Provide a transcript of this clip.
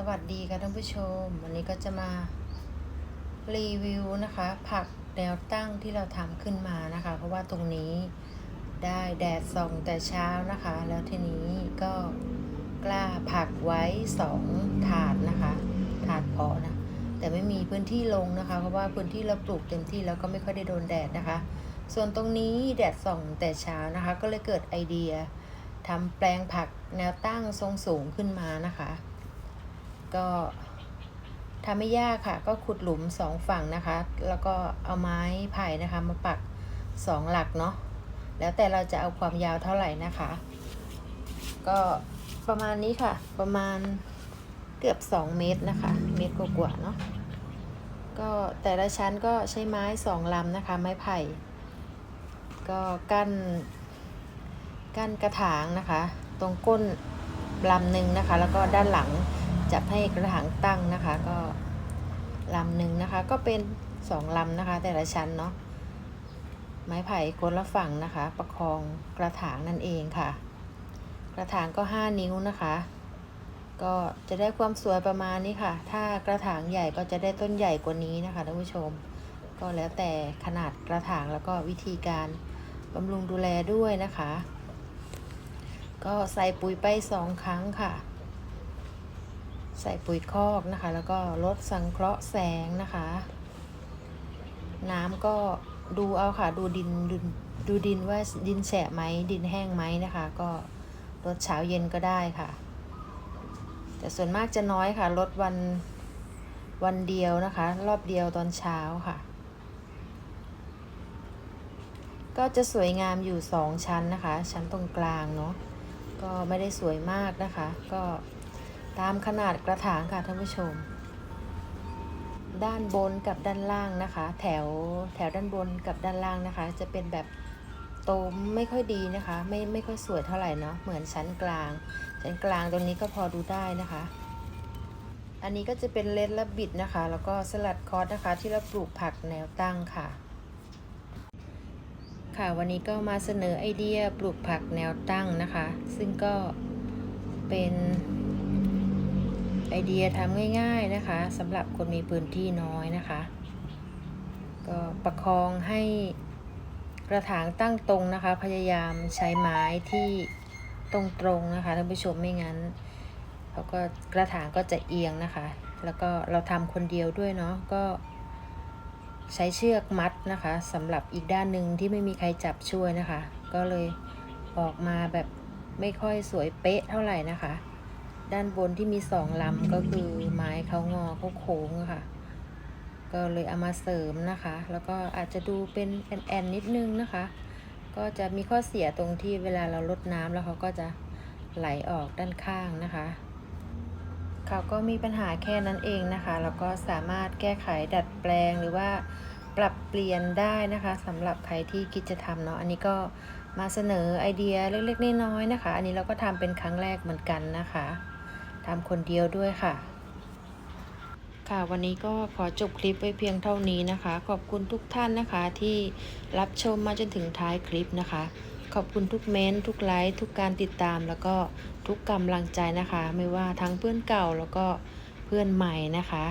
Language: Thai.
สวัสดีค่ะท่านผู้ชม วันนี้ก็จะมารีวิวนะคะ ผักแนวตั้งที่เราทำขึ้นมานะคะ เพราะว่าตรงนี้ได้แดดส่องแต่เช้านะคะ แล้วทีนี้ก็กล้าผักไว้สองถาดนะคะ ถาดเพาะนะ แต่ไม่มีพื้นที่ลงนะคะ เพราะว่าพื้นที่เราปลูกเต็มที่แล้วก็ไม่ค่อยได้โดนแดดนะคะ ส่วนตรงนี้แดดส่องแต่เช้านะคะ ก็เลยเกิดไอเดียทำแปลงผักแนวตั้งทรงสูงขึ้นมานะคะ ก็ทำไม่ยากค่ะ ก็ขุดหลุมสองฝั่งนะคะ แล้วก็เอาไม้ไผ่นะคะ มาปักสองหลักเนาะแล้วแต่เราจะเอาความยาวเท่าไหร่นะคะ ก็ประมาณนี้ค่ะ ประมาณเกือบ 2 เมตรนะคะ เมตรกว่าๆเนาะก็แต่ละชั้นก็ใช้ไม้สองลำนะคะ ไม้ไผ่ ก็กั้น กั้นกระถางนะคะ ตรงก้นลำหนึ่งนะคะ แล้วก็ด้านหลัง จับให้กระถางตั้งนะคะ ก็ลำหนึ่งนะคะ ก็เป็นสองลำนะคะ แต่ละชั้นเนาะไม้ไผ่คนละฝั่งนะคะ ประคองกระถางนั่นเองค่ะ กระถางก็ 5 นิ้วนะคะ ก็จะได้ความสวยประมาณนี้ค่ะ ถ้ากระถางใหญ่ก็จะได้ต้นใหญ่กว่านี้นะคะท่านผู้ชม ก็แล้วแต่ขนาดกระถางแล้วก็วิธีการบำรุงดูแลด้วยนะคะ ก็ใส่ปุ๋ยไปสองครั้งค่ะ ส่ปุ๋ยคอกนะคะ แล้วก็ลดสังเคราะห์แสงนะคะ น้ำก็ดูเอาค่ะ ดูดินดูดูดินว่าดินแฉะไหมดินแห้งไหมนะคะ ก็ลดเช้าเย็นก็ได้ค่ะ แต่ส่วนมากจะน้อยค่ะลดวันวันเดียวนะคะ รอบเดียวตอนเช้าค่ะ ก็จะสวยงามอยู่สองชั้นนะคะ ชั้นตรงกลางเนาะก็ไม่ได้สวยมากนะคะ ก็ ตามขนาดกระถางค่ะท่านผู้ชม ด้านบนกับด้านล่างนะคะ แถวแถวด้านบนกับด้านล่างนะคะ จะเป็นแบบโตไม่ค่อยดีนะคะ ไม่ไม่ค่อยสวยเท่าไหร่เนาะเหมือนชั้นกลาง ชั้นกลางตรงนี้ก็พอดูได้นะคะ อันนี้ก็จะเป็นเลดและบิดนะคะ แล้วก็สลัดคอสนะคะ ที่เราปลูกผักแนวตั้งค่ะค่ะวันนี้ก็มาเสนอไอเดียปลูกผักแนวตั้งนะคะ ซึ่งก็เป็น ไอเดียทำง่าย ๆนะคะสำหรับคนมีพื้นที่น้อยนะคะ ก็ประคองให้กระถางตั้งตรงนะคะ พยายามใช้ไม้ที่ตรงๆนะคะท่านผู้ชมไม่งั้นเขาก็กระถางก็จะเอียงนะคะ แล้วก็เราทำคนเดียวด้วยเนาะก็ใช้เชือกมัดนะคะสำหรับอีกด้านหนึ่งที่ไม่มีใครจับช่วยนะคะ ก็เลยออกมาแบบไม่ค่อยสวยเป๊ะเท่าไหร่นะคะ ด้านบนที่มีสองลำก็คือไม้เขางอเขาโค้งค่ะ ก็เลยเอามาเสริมนะคะ แล้วก็อาจจะดูเป็นแอนๆนิดนึงนะคะ ก็จะมีข้อเสียตรงที่เวลาเราลดน้ำแล้วเขาก็จะไหลออกด้านข้างนะคะเขาก็มีปัญหาแค่นั้นเองนะคะ แล้วก็สามารถแก้ไขดัดแปลงหรือว่าปรับเปลี่ยนได้นะคะสำหรับใครที่คิดจะทำเนาะอันนี้ก็มาเสนอไอเดียเล็กๆน้อยๆนะคะ อันนี้เราก็ทำเป็นครั้งแรกเหมือนกันนะคะ ทำคนเดียวด้วยค่ะ ค่ะวันนี้ก็ขอจบคลิปไว้เพียงเท่านี้นะคะ ขอบคุณทุกท่านนะคะที่รับชมมาจนถึงท้ายคลิปนะคะ ขอบคุณทุกเม้นต์ทุกไลค์ทุกการติดตามแล้วก็ทุกกำลังใจนะคะ ไม่ว่าทั้งเพื่อนเก่าแล้วก็เพื่อนใหม่นะคะ